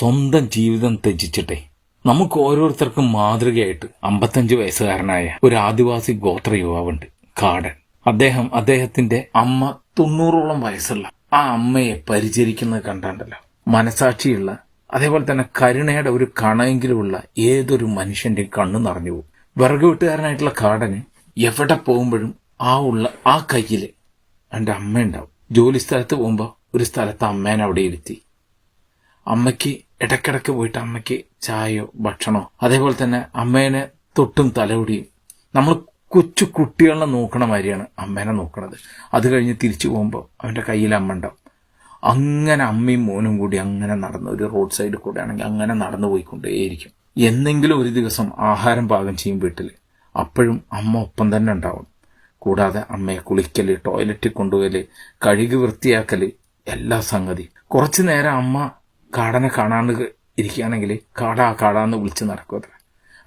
സ്വന്തം ജീവിതം ത്യജിച്ചിട്ടെ. നമുക്ക് ഓരോരുത്തർക്കും മാതൃകയായിട്ട് അമ്പത്തഞ്ച് വയസ്സുകാരനായ ഒരു ആദിവാസി ഗോത്ര യുവാവുണ്ട് കാടൻ. അദ്ദേഹം അദ്ദേഹത്തിന്റെ അമ്മ തൊണ്ണൂറോളം വയസ്സുള്ള ആ അമ്മയെ പരിചരിക്കുന്നത് കണ്ടാണ്ടല്ലോ. മനസാക്ഷിയുള്ള അതേപോലെ തന്നെ കരുണയുടെ ഒരു കണയെങ്കിലുമുള്ള ഏതൊരു മനുഷ്യന്റെ കണ്ണു നിറഞ്ഞു പോകും. വിറക് വീട്ടുകാരനായിട്ടുള്ള കാടന് എവിടെ പോകുമ്പോഴും ആ ഉള്ള ആ കയ്യിൽ എന്റെ അമ്മ ഉണ്ടാവും ജോലി സ്ഥലത്ത് പോകുമ്പോൾ ഒരു സ്ഥലത്ത് അമ്മേനെ അവിടെ ഇരുത്തി. അമ്മയ്ക്ക് ഇടയ്ക്കിടയ്ക്ക് പോയിട്ട് അമ്മയ്ക്ക് ചായയോ ഭക്ഷണമോ. അതേപോലെ തന്നെ അമ്മേനെ തൊട്ടും തലമുടിയും നമ്മൾ കൊച്ചു കുട്ടികളെ നോക്കണ മാതിരിയാണ് അമ്മേനെ നോക്കണത്. അത് കഴിഞ്ഞ് തിരിച്ചു പോകുമ്പോൾ അവന്റെ കയ്യിൽ അമ്മ ഉണ്ടാവും. അങ്ങനെ അമ്മയും മോനും കൂടി അങ്ങനെ നടന്ന് ഒരു റോഡ് സൈഡിൽ കൂടെ ആണെങ്കിൽ അങ്ങനെ നടന്നു പോയിക്കൊണ്ടേയിരിക്കും. എന്നെങ്കിലും ഒരു ദിവസം ആഹാരം പാകം ചെയ്യും വീട്ടിൽ അപ്പോഴും അമ്മ ഒപ്പം തന്നെ ഉണ്ടാവും. കൂടാതെ അമ്മയെ കുളിക്കൽ ടോയ്ലറ്റിൽ കൊണ്ടുപോയൽ കഴുകി വൃത്തിയാക്കൽ എല്ലാ സംഗതി കുറച്ചു നേരം അമ്മ കാടനെ കാണാണ്ട് ഇരിക്കുകയാണെങ്കിൽ കാടാ കാടാന്ന് വിളിച്ച് നടക്കുക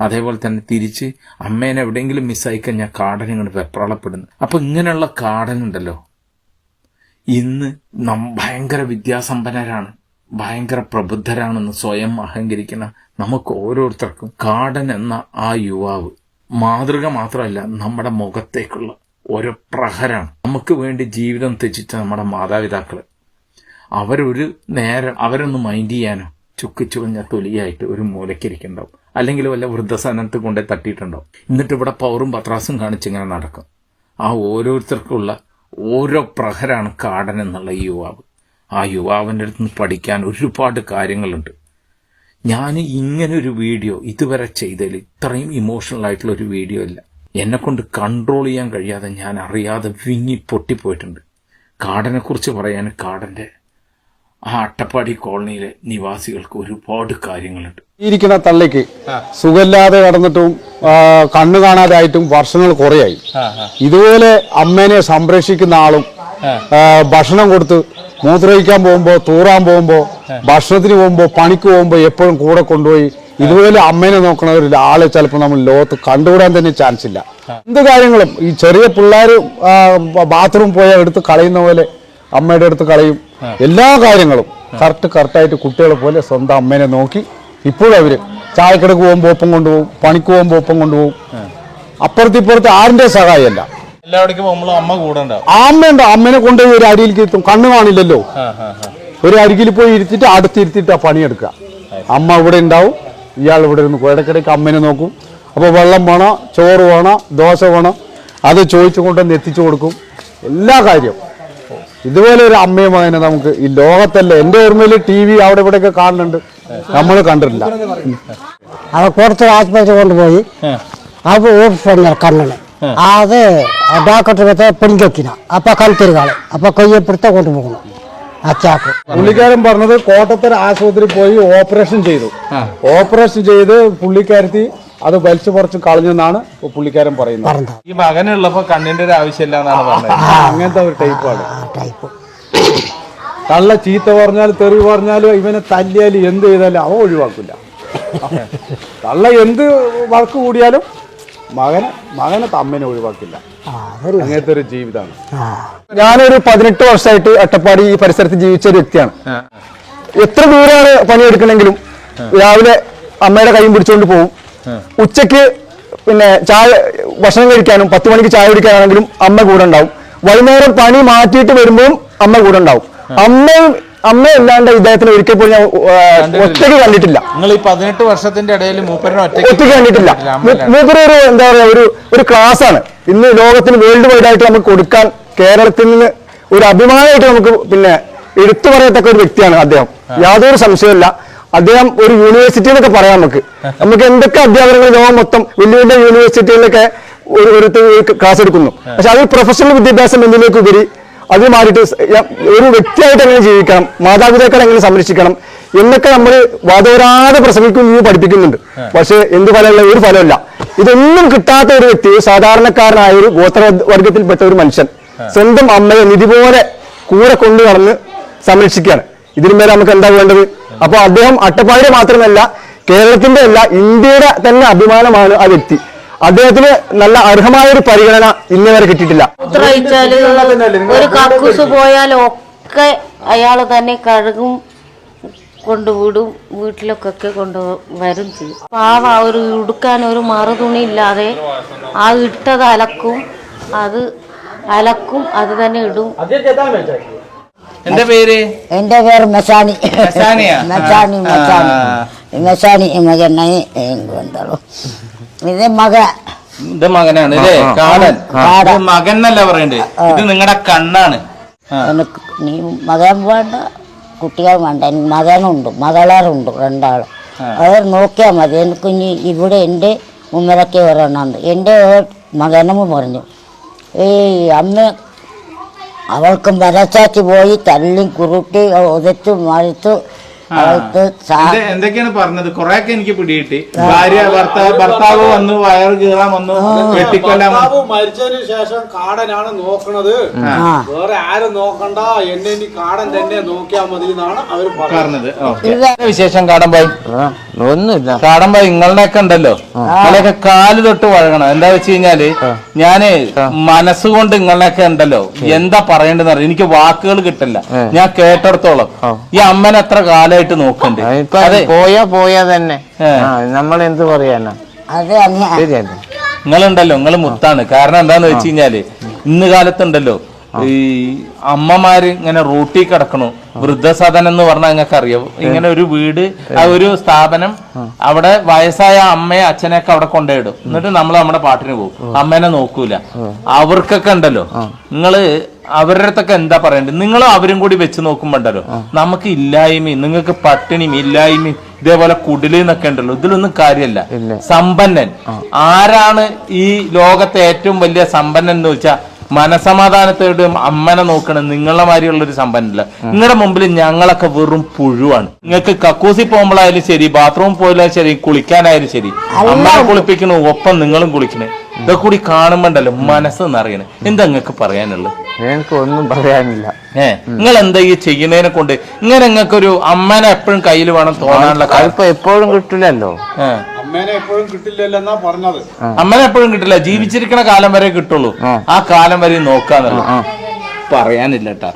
അതേപോലെ തന്നെ തിരിച്ച് അമ്മേനെ എവിടെയെങ്കിലും മിസ്സായി കഴിഞ്ഞാൽ കാടൻ ഇങ്ങോട്ട് വെപ്രാളപ്പെടുന്നു. ഇങ്ങനെയുള്ള ഇങ്ങനെയുള്ള കാടനുണ്ടല്ലോ. ഇന്ന് നം ഭയങ്കര വിദ്യാസമ്പന്നരാണ് ഭയങ്കര പ്രബുദ്ധരാണെന്ന് സ്വയം അഹങ്കരിക്കുന്ന നമുക്ക് ഓരോരുത്തർക്കും കാടൻ എന്ന ആ യുവാവ് മാതൃക മാത്രമല്ല നമ്മുടെ മുഖത്തേക്കുള്ള ഒരു പ്രഹരാണ് നമുക്ക് വേണ്ടി ജീവിതം ത്യജിച്ച നമ്മുടെ മാതാപിതാക്കൾ അവരൊരു നേരം അവരൊന്ന് മൈൻഡ് ചെയ്യാനോ ചുക്ക് ചുവഞ്ഞ തൊലിയായിട്ട് ഒരു മൂലക്കിരിക്കുന്നുണ്ടാവും അല്ലെങ്കിൽ വല്ല വൃദ്ധസനത്ത് കൊണ്ടേ തട്ടിയിട്ടുണ്ടാവും. എന്നിട്ട് ഇവിടെ പൗറും പത്രാസും കാണിച്ചിങ്ങനെ നടക്കും. ആ ഓരോരുത്തർക്കുള്ള ഓരോ പ്രഹരാണ് കാടൻ എന്നുള്ള ഈ യുവാവ്. ആ യുവാവിന്റെ അടുത്ത് നിന്ന് പഠിക്കാൻ ഒരുപാട് കാര്യങ്ങളുണ്ട്. ഞാൻ ഇങ്ങനെ ഒരു വീഡിയോ ഇതുവരെ ചെയ്തതിൽ ഇത്രയും ഇമോഷണൽ ആയിട്ടുള്ള ഒരു വീഡിയോ ഇല്ല. എന്നെ കൊണ്ട് കൺട്രോൾ ചെയ്യാൻ കഴിയാതെ ഞാൻ അറിയാതെ വിങ്ങി പൊട്ടിപ്പോയിട്ടുണ്ട്. കാടനെക്കുറിച്ച് പറയാൻ കാടന്റെ ആ അട്ടപ്പാടി കോളനിയിലെ നിവാസികൾക്ക് ഒരുപാട് കാര്യങ്ങളുണ്ട്. ഇരിക്കുന്ന തള്ളിക്ക് സുഖമില്ലാതെ കടന്നിട്ടും കണ്ണു കാണാതായിട്ടും വർഷങ്ങൾ കുറയായി. ഇതുപോലെ അമ്മേനെ സംരക്ഷിക്കുന്ന ആളും ഭക്ഷണം കൊടുത്ത് മൂത്രയിക്കാൻ പോകുമ്പോൾ തൂറാൻ പോകുമ്പോൾ ഭക്ഷണത്തിന് പോകുമ്പോൾ പണിക്ക് പോകുമ്പോൾ എപ്പോഴും കൂടെ കൊണ്ടുപോയി ഇതുപോലെ അമ്മേനെ നോക്കുന്ന ഒരു ആളെ ചിലപ്പോൾ നമ്മൾ ലോകത്ത് കണ്ടുകൂടാൻ തന്നെ ചാൻസ് ഇല്ല. എന്ത് കാര്യങ്ങളും ഈ ചെറിയ പിള്ളേർ ബാത്റൂം പോയാൽ എടുത്ത് കളയുന്ന പോലെ അമ്മയുടെ അടുത്ത് കളയും. എല്ലാ കാര്യങ്ങളും. കറക്റ്റ് കറക്റ്റായിട്ട് കുട്ടികളെ പോലെ സ്വന്തം അമ്മേനെ നോക്കി ഇപ്പോഴും അവർ ചായക്കിടക്ക് പോകുമ്പോൾ ഒപ്പം കൊണ്ടുപോകും പണിക്ക് പോകുമ്പോൾ ഒപ്പം കൊണ്ടുപോകും. അപ്പുറത്ത് ഇപ്പുറത്ത് ആരുടെ സഹായമല്ല. അമ്മയുണ്ട് അമ്മേനെ കൊണ്ടുപോയി ഒരു അടിയിലേക്ക് എത്തും കണ്ണു കാണില്ലല്ലോ. ഒരു അരികിൽ പോയി ഇരുത്തിട്ട് അടുത്തിരുത്തിട്ട് ആ പണിയെടുക്കുക. അമ്മ ഇവിടെ ഉണ്ടാവും. ഇയാൾ ഇവിടെ ഇരുന്ന് ഇടയ്ക്കിടയ്ക്ക് അമ്മേനെ നോക്കും. അപ്പോൾ വെള്ളം വേണം ചോറ് വേണം ദോശ വേണം. അത് ചോദിച്ചു കൊണ്ടുവന്ന് എത്തിച്ചു കൊടുക്കും. എല്ലാ കാര്യവും. ഇതുപോലെ ഒരു അമ്മയും മകനെ നമുക്ക് ഈ ലോകത്തല്ല. എന്റെ ഓർമ്മയിൽ ടി വി അവിടെ ഇവിടെയൊക്കെ കാണുന്നുണ്ട്. നമ്മൾ കണ്ടിട്ടില്ല. അവ കൊടുത്ത ആശുപത്രി കൊണ്ടുപോയി. അവ ഓടിച്ചു കണ്ണിന് അത് ഡോക്ടർ പെൺകെട്ടിന അപ്പൊ കൽത്തിരുകാൾ അപ്പൊ കൊയ്യപ്പിടുത്ത കൊണ്ടുപോകണം അച്ചാക്ക്. പുള്ളിക്കാരൻ പറഞ്ഞത് കോട്ടത്തര ആശുപത്രി പോയി ഓപ്പറേഷൻ ചെയ്തു. ഓപ്പറേഷൻ ചെയ്ത് പുള്ളിക്കാരത്തി അത് വലിച്ചു പറിച്ചു കളഞ്ഞെന്നാണ് പുള്ളിക്കാരൻ പറയുന്നത്. ഈ മകനുള്ളപ്പോ കണ്ണിന്റെ ഒരു ആവശ്യമില്ല എന്നാണ് പറഞ്ഞത്. അങ്ങനത്തെ ഒരു ടൈപ്പാണ്. കള്ള ചീത്ത പറഞ്ഞാൽ തെറി പറഞ്ഞാലും ഇവനെ തല്ലിയാലും എന്ത് ചെയ്താലും അവ ഒഴിവാക്കില്ല. കള്ള എന്ത് വഴക്ക് കൂടിയാലും മകനെ മകനെ തമ്മനെ ഒഴിവാക്കില്ല. അങ്ങനത്തെ ഒരു ജീവിതമാണ് ഞാനൊരു പതിനെട്ട് വർഷമായിട്ട് അട്ടപ്പാടി ഈ പരിസരത്ത് ജീവിച്ച ഒരു വ്യക്തിയാണ്. എത്ര ദൂരമാണ് പണിയെടുക്കണമെങ്കിലും രാവിലെ അമ്മയുടെ കൈയും പിടിച്ചുകൊണ്ട് പോകും. ഉച്ചയ്ക്ക് പിന്നെ ചായ ഭക്ഷണം കഴിക്കാനും പത്ത് മണിക്ക് ചായ കുടിക്കാനാണെങ്കിലും അമ്മ കൂടെ ഉണ്ടാവും. വൈകുന്നേരം പണി മാറ്റിയിട്ട് വരുമ്പോഴും അമ്മ കൂടെ ഉണ്ടാവും. അമ്മയും അമ്മ അല്ലാണ്ട് ഇദ്ദേഹത്തിന് ഒരിക്കൽ പോലും ഞാൻ ഒറ്റയ്ക്ക് കണ്ടിട്ടില്ല. നിങ്ങൾ ഈ പതിനെട്ട് വർഷത്തിന്റെ ഇടയിൽ ഒറ്റയ്ക്ക് കണ്ടിട്ടില്ല. മൂപ്പര് ഒരു എന്താ പറയാ ഒരു ഒരു ക്ലാസ് ആണ് ഇന്ന് ലോകത്തിന് വേൾഡ് വൈഡ് ആയിട്ട് നമുക്ക് കൊടുക്കാൻ കേരളത്തിൽ നിന്ന് ഒരു അഭിമാനമായിട്ട് നമുക്ക് പിന്നെ എടുത്തു പറയത്തക്ക ഒരു വ്യക്തിയാണ് അദ്ദേഹം. യാതൊരു സംശയമില്ല അദ്ദേഹം ഒരു യൂണിവേഴ്സിറ്റി എന്നൊക്കെ പറയാം നമുക്ക്. നമുക്ക് എന്തൊക്കെ അധ്യാപനങ്ങൾ ലോകം മൊത്തം വലിയ വലിയ യൂണിവേഴ്സിറ്റികളിലൊക്കെ ഒരു ഒരു ക്ലാസ് എടുക്കുന്നു. പക്ഷെ അത് പ്രൊഫഷണൽ വിദ്യാഭ്യാസം എന്നതിലേക്ക് ഉപരി അത് മാറിയിട്ട് ഒരു വ്യക്തിയായിട്ട് എങ്ങനെ ജീവിക്കണം? മാതാപിതാക്കളെ എങ്ങനെ സംരക്ഷിക്കണം? എന്നൊക്കെ നമ്മൾ വാദോരാതെ പ്രസംഗിക്കും നീ പഠിപ്പിക്കുന്നുണ്ട്. പക്ഷെ എന്ത് ഫലമുള്ള ഒരു ഫലമില്ല. ഇതൊന്നും കിട്ടാത്ത ഒരു വ്യക്തി സാധാരണക്കാരനായ ഒരു ഗോത്രവർഗത്തിൽപ്പെട്ട ഒരു മനുഷ്യൻ സ്വന്തം അമ്മയെ നിധി പോലെ കൂടെ കൊണ്ടു നടന്ന് സംരക്ഷിക്കുകയാണ്. ഇതിനു മേലെ നമുക്ക് എന്താ വേണ്ടത്? അപ്പൊ അദ്ദേഹം അട്ടപ്പാടി മാത്രമല്ല കേരളത്തിന്റെ അല്ല ഇന്ത്യയുടെ തന്നെ അഭിമാനമാണ് ആ വ്യക്തി. അദ്ദേഹത്തിന് നല്ല അർഹമായ ഒരു പരിഗണന ഇന്നേ വരെ കിട്ടിയിട്ടില്ല. മൂത്രമൊഴിച്ചാൽ ഒരു കക്കൂസ് പോയാൽ ഒക്കെ അയാൾ തന്നെ കഴുകും കൊണ്ടുവിടും വീട്ടിലൊക്കെ കൊണ്ട് വരും ചെയ്യും. പാവ ഒരു ഉടുക്കാൻ ഒരു മറുതുണി ഇല്ലാതെ ആ ഇട്ടത് അലക്കും അത് അലക്കും അത് തന്നെ ഇടും. എന്റെ പേര്? എന്റെ പേര് മെസാനി മെസാനിയാ? മെസാനി മെസാനി. മെസാനി മകനെ എന്താണോ ഇത് മക. ഇത് മകനാണ് അല്ലേ കാടൻ. മകൻ എന്നല്ല പറയണ്ടേ? ഇത് നിങ്ങളുടെ കണ്ണാണ്. എനിക്ക് നീ മകൻ വേണ്ട കുട്ടികൾ വേണ്ട എനിക്ക് മകനുണ്ട് മകളാറുണ്ട് രണ്ടാളും. അവർ നോക്കിയാൽ മതി. എനിക്ക് ഇനി ഇവിടെ എന്റെ മുമ്പിലൊക്കെ വരണമെന്ന് എന്റെ മകനും പറഞ്ഞു ഏയ് അമ്മ അവൾക്ക് മനസ്സാക്കി പോയി തള്ളി കുരുട്ടി ഒതച്ചു മറിച്ചു. എന്തൊക്കെയാണ് പറഞ്ഞത്? കൊറേയൊക്കെ എനിക്ക് പിടികിട്ടി. ഭാര്യ ഭർത്താവ് ഭർത്താവ് വന്ന് വയറ് കീറാൻ വന്നു വെട്ടിക്കൊല്ലാൻ വന്നു. ഭർത്താവ് മരിച്ചതിന് ശേഷം കാടനാണ് നോക്കണത്. വേറെ ആരും നോക്കണ്ട. എന്നെ ഇനി കാടൻ തന്നെ നോക്കിയാൽ മതി എന്നാണ് അവർ പറഞ്ഞത്. വിശേഷം കാടൻ പോയി? വിശേഷം കാടൻ ഒന്നുമില്ല നിങ്ങളുടെ നിങ്ങളുടെയൊക്കെ ഉണ്ടല്ലോ നിങ്ങളെയൊക്കെ കാൽ തൊട്ട് വഴങ്ങണം. എന്താ വെച്ച് കഴിഞ്ഞാൽ ഞാൻ മനസ്സുകൊണ്ട് നിങ്ങളെയൊക്കെ ഉണ്ടല്ലോ. എന്താ പറയേണ്ടതെന്ന് അറിയാം എനിക്ക് വാക്കുകൾ കിട്ടില്ല. ഞാൻ കേട്ടിടത്തോളം. ഈ അമ്മനെ എത്ര കാലമായിട്ട് നോക്കണ്ടേ. ഇപ്പൊ പോയാ പോയാ തന്നെ. നമ്മൾ എന്ത് പറയാനാ? ശരിയല്ലേ? നിങ്ങളുണ്ടല്ലോ നിങ്ങൾ മുത്താണ്. കാരണം എന്താന്ന് വെച്ച് കഴിഞ്ഞാൽ ഇന്ന് കാലത്തുണ്ടല്ലോ ഈ അമ്മമാര് ഇങ്ങനെ റൂട്ടിൽ കിടക്കണു. വൃദ്ധസദനം എന്ന് പറഞ്ഞാൽ നിങ്ങൾക്ക് അറിയാം ഇങ്ങനെ ഒരു വീട് ആ ഒരു സ്ഥാപനം അവിടെ വയസ്സായ അമ്മയെ അച്ഛനെയൊക്കെ അവിടെ കൊണ്ടുപോയിടും. എന്നിട്ട് നമ്മൾ നമ്മുടെ പാട്ടിന് പോകും. അമ്മേനെ നോക്കൂല. അവർക്കൊക്കെ ഉണ്ടല്ലോ. നിങ്ങൾ അവരുടെ അടുത്തൊക്കെ എന്താ പറയണ്ടത് നിങ്ങൾ അവരും കൂടി വെച്ച് നോക്കുമ്പോണ്ടല്ലോ. നമുക്ക് ഇല്ലായ്മയും നിങ്ങൾക്ക് പട്ടിണിയും ഇല്ലായ്മയും ഇതേപോലെ കുടിൽ എന്നൊക്കെ ഉണ്ടല്ലോ. ഇതിലൊന്നും കാര്യമല്ല. സമ്പന്നൻ. ആരാണ് ഈ ലോകത്തെ ഏറ്റവും വലിയ സമ്പന്നൻ എന്ന് വെച്ചാൽ മനസമാധാനത്തോട് അമ്മനെ നോക്കണം നിങ്ങളെ മാതിരിയുള്ള ഒരു സമ്പന്നല്ല നിങ്ങളുടെ മുമ്പിൽ ഞങ്ങളൊക്കെ വെറും പുഴുവാണ്. നിങ്ങൾക്ക് കക്കൂസി പോകുമ്പോഴായാലും ശരി ബാത്റൂമിൽ പോയാലും ശരി കുളിക്കാനായാലും ശരി. അമ്മനെ കുളിപ്പിക്കണു ഒപ്പം നിങ്ങളും കുളിക്കണേ. ഇതൊക്കെ കൂടി കാണുമ്പോണ്ടല്ലോ മനസ്സ് നിറയണേ എന്താ നിങ്ങൾക്ക് പറയാനുള്ളത്? എനിക്ക് ഒന്നും പറയാനില്ല. ഏ നിങ്ങൾ എന്താ ഈ ചെയ്യുന്നതിനെ കൊണ്ട്? ഇങ്ങനെ നിങ്ങൾക്ക് ഒരു അമ്മനെ എപ്പോഴും കയ്യിൽ വേണം തോന്നാനുള്ള കാര്യം അതിപ്പോ എപ്പോഴും കിട്ടില്ലല്ലോ. ഏ. അമ്മേനെ എപ്പോഴും കിട്ടില്ലല്ലെന്നാ പറഞ്ഞത്. അമ്മനെ എപ്പോഴും കിട്ടില്ല. ജീവിച്ചിരിക്കുന്ന കാലം വരെ കിട്ടുള്ളൂ. ആ. കാലം വരെ നോക്കാന്നുള്ളു. പറയാനില്ല കേട്ടാ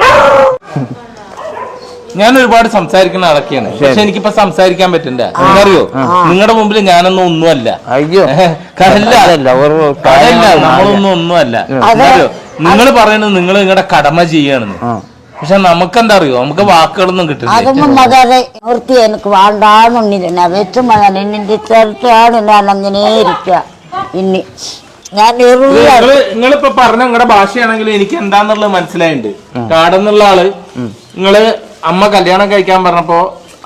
ഞാൻ ഒരുപാട് സംസാരിക്കുന്ന ആളൊക്കെയാണ്. പക്ഷെ എനിക്കിപ്പോ സംസാരിക്കാൻ പറ്റണ്ടേ. അറിയോ നിങ്ങളുടെ മുമ്പിൽ ഞാനൊന്നും ഒന്നുമല്ല. അയ്യോ. കടല്ല. അതല്ല, ഒരു നമ്മളൊന്നും ഒന്നുമല്ല. അറിയോ നിങ്ങൾ പറയുന്നത് നിങ്ങൾ നിങ്ങളുടെ കടമ ചെയ്യാണെന്ന്. പക്ഷെ നമുക്കെന്താ അറിയോ നമുക്ക് വാക്കുകളൊന്നും കിട്ടില്ല. അതൊന്നും മകരെ നിർത്തി എനിക്ക് വേണ്ടാന്നുണ്ടില്ല വെച്ച് മകൻ നിന്റെ ചെറുത്താണ് ഞാൻ അങ്ങനെ ഇരിക്കുക ഇനി ഞാൻ നിങ്ങളിപ്പോ പറഞ്ഞ നിങ്ങളുടെ ഭാഷയാണെങ്കിൽ എനിക്ക് എന്താന്നുള്ളത് മനസ്സിലായിട്ടുണ്ട് കാടെന്നുള്ള ആൾ നിങ്ങൾ അമ്മ കല്യാണം കഴിക്കാൻ പറഞ്ഞപ്പോ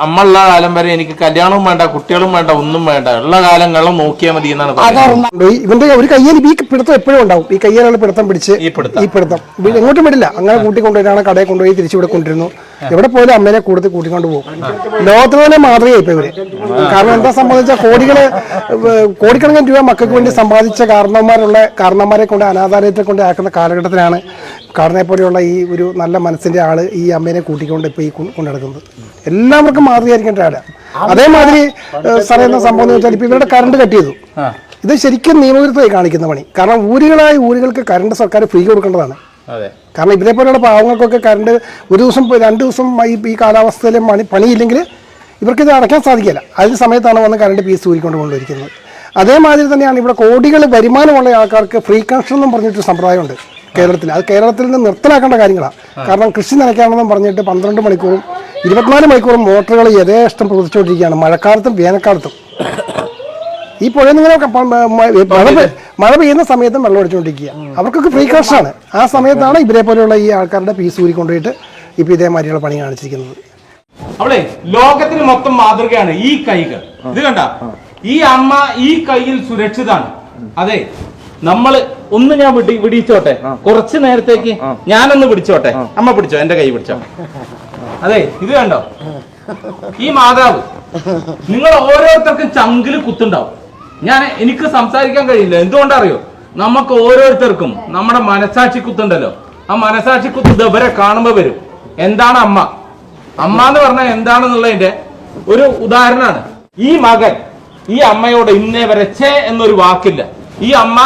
അമ്മ ഉള്ള കാലം വരെ എനിക്ക് കല്യാണവും വേണ്ട കുട്ടികളും വേണ്ട ഒന്നും വേണ്ട. ഉള്ള കാലങ്ങളും നോക്കിയാൽ മതി എന്നാണ് പറയുന്നത്. ഇവന്റെ ഒരു കയ്യിൽ ഈ പിടുത്തം എപ്പോഴും ഉണ്ടാവും. ഈ കയ്യിലാണ് പിടുത്തം പിടിച്ച് ഈ പിടുത്തം. ഈ പിടുത്തം. എങ്ങോട്ടും വിടില്ല. അങ്ങനെ കൂട്ടിക്കൊണ്ടുവരാണ് കടയിൽ കൊണ്ടുപോയി തിരിച്ചു ഇവിടെ കൊണ്ടിരുന്നു എവിടെ പോലും അമ്മേനെ കൂടുതൽ കൂട്ടിക്കൊണ്ട് പോകും. ലോകത്തിൽ തന്നെ മാതൃകയായി ഇപ്പൊ ഇവർ. കാരണം എന്താ സംബന്ധിച്ചാൽ കോടികൾ കോടിക്കണക്കിന് രൂപ മക്കൾക്ക് വേണ്ടി സമ്പാദിച്ച കാരണവന്മാരുള്ള കാരണവന്മാരെ കൊണ്ട് അനാഥാലയത്തെ കൊണ്ട് ആക്കുന്ന കാലഘട്ടത്തിലാണ് കാരണെ പോലെയുള്ള ഈ ഒരു നല്ല മനസ്സിന്റെ ആൾ ഈ അമ്മേനെ കൂട്ടിക്കൊണ്ട് ഇപ്പൊ ഈ കൊണ്ടെടുക്കുന്നത് എല്ലാവർക്കും മാതൃകയായിരിക്കേണ്ട ആളാണ് അതേമാതിരി സാറേ എന്ന സംഭവം എന്ന് വെച്ചാൽ ഇപ്പൊ ഇവരുടെ കറണ്ട് കട്ട് ചെയ്തു. ഇത് ശരിക്കും നിയമവിരുദ്ധമായി കാണിക്കുന്ന പണി. കാരണം ഊരുകളായ ഊരുകൾക്ക് കറണ്ട് സർക്കാർ ഫ്രീ കൊടുക്കേണ്ടതാണ്. കാരണം ഇവരെ പോലെയുള്ള പാവങ്ങൾക്കൊക്കെ കറണ്ട് ഒരു ദിവസം രണ്ട് ദിവസം ഈ ഈ കാലാവസ്ഥയിൽ പണി പണിയില്ലെങ്കിൽ ഇവർക്ക് ഇത് അടയ്ക്കാൻ സാധിക്കില്ല. അതിന് സമയത്താണ് വന്ന് കറണ്ട് പീസ് ഊരിക്കൊണ്ട് കൊണ്ടുവരിക്കുന്നത് അതേമാതിരി തന്നെയാണ് ഇവിടെ കോടികൾ വരുമാനമുള്ള ആൾക്കാർക്ക് ഫ്രീ കണക്ഷൻ എന്നും പറഞ്ഞിട്ടൊരു സമ്പ്രദായമുണ്ട് കേരളത്തിൽ. അത് കേരളത്തിൽ നിന്ന് നിർത്തലാക്കേണ്ട കാര്യങ്ങളാണ്. കാരണം കൃഷി നനയ്ക്കാണെന്നും പറഞ്ഞിട്ട് പന്ത്രണ്ട് മണിക്കൂറും ഇരുപത്തിനാല് മണിക്കൂറും മോട്ടറുകൾ യഥേഷ്ടം പ്രവർത്തിച്ചുകൊണ്ടിരിക്കുകയാണ്. മഴക്കാലത്തും വേനൽക്കാലത്തും. ഈ പുഴയിൽ നിന്ന് മഴ പെയ്- പെയ്യുന്ന സമയത്തും വെള്ളം അടിച്ചുകൊണ്ടിരിക്കുക അവർക്കൊക്കെ ഫ്രീ കാഷ് ആണ്. ആ സമയത്താണ് ഇവരെ പോലെയുള്ള ഈ ആൾക്കാരുടെ പീസ് ഊരി കൊണ്ടുപോയിട്ട് ഇപ്പൊ ഇതേമാതിരിയുള്ള പണി കാണിച്ചിരിക്കുന്നത്. അവളെ ലോകത്തിന് മൊത്തം മാതൃകയാണ് ഈ കൈകൾ. ഇത് കണ്ട? ഈ അമ്മ ഈ കൈയിൽ സുരക്ഷിതാണ്. അതെ നമ്മൾ ഒന്ന് ഞാൻ വിടി വിടിച്ചോട്ടെ കുറച്ച് നേരത്തേക്ക് ഞാനൊന്ന് പിടിച്ചോട്ടെ? അമ്മ പിടിച്ചോ? എന്റെ കൈ പിടിച്ചോ? അതെ ഇത് കണ്ടോ? ഈ മാതാവ് നിങ്ങൾ ഓരോരുത്തർക്കും ചങ്കിൽ കുത്തുണ്ടാവും. ഞാൻ എനിക്ക് സംസാരിക്കാൻ കഴിയില്ല. എന്തുകൊണ്ടറിയോ? നമുക്ക് ഓരോരുത്തർക്കും നമ്മുടെ മനസാക്ഷി കുത്തുണ്ടല്ലോ. ആ മനസാക്ഷി കുത്ത് ഇവരെ കാണുമ്പോ വരും. എന്താണ് അമ്മ? അമ്മ എന്ന് പറഞ്ഞാൽ എന്താണെന്നുള്ളതിന്റെ ഒരു ഉദാഹരണമാണ്. ഈ മകൻ ഈ അമ്മയോട് ഇന്നേ വരെ ചേ എന്നൊരു വാക്കില്ല. ഈ അമ്മ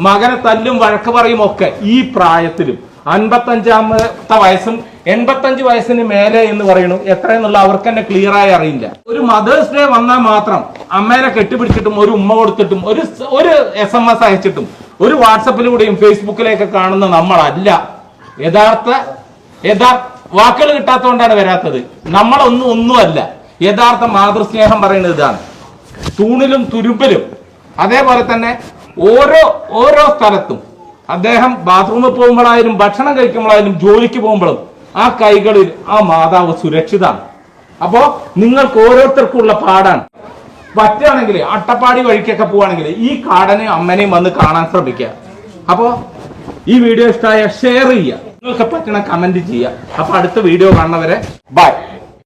മകനെ തല്ലും വഴക്ക് പറയും ഒക്കെ ഈ പ്രായത്തിലും. അൻപത്തഞ്ചാമത്തെ വയസ്സും എൺപത്തഞ്ച് വയസ്സിന് മേലെ എന്ന് പറയുന്നു. എത്രയെന്നുള്ള അവർക്ക് തന്നെ ആയി അറിയില്ല. ഒരു മദേഴ്സ് ഡേ വന്നാൽ മാത്രം അമ്മേനെ കെട്ടിപ്പിടിച്ചിട്ടും ഒരു ഉമ്മ കൊടുത്തിട്ടും ഒരു ഒരു എസ് എം എസ് അയച്ചിട്ടും ഒരു വാട്സപ്പിലൂടെയും ഫേസ്ബുക്കിലേക്ക് കാണുന്ന നമ്മളല്ല. യഥാർത്ഥ യഥാർത്ഥ വാക്കുകൾ കിട്ടാത്തതുകൊണ്ടാണ് വരാത്തത്. നമ്മളൊന്നും ഒന്നുമല്ല. യഥാർത്ഥ മാതൃസ്നേഹം പറയുന്നത് ഇതാണ്. തൂണിലും തുരുമ്പിലും. അതേപോലെ തന്നെ ഓരോ ഓരോ സ്ഥലത്തും അദ്ദേഹം ബാത്റൂമിൽ പോകുമ്പോഴായാലും ഭക്ഷണം കഴിക്കുമ്പോഴായാലും ജോലിക്ക് പോകുമ്പോഴും ആ കൈകളിൽ ആ മാതാവ് സുരക്ഷിതാണ്. അപ്പോ നിങ്ങൾക്ക് ഓരോരുത്തർക്കുള്ള പാടാണ്. പറ്റുകയാണെങ്കിൽ അട്ടപ്പാടി വഴിക്കൊക്കെ പോവാണെങ്കിൽ ഈ കാടനെയും അമ്മനെയും വന്ന് കാണാൻ ശ്രമിക്കുക. അപ്പോ ഈ വീഡിയോ ഇഷ്ടമായ ഷെയർ ചെയ്യുക. നിങ്ങൾക്ക് പറ്റണ കമന്റ് ചെയ്യുക. അപ്പൊ അടുത്ത വീഡിയോ കാണുന്നവരെ ബൈ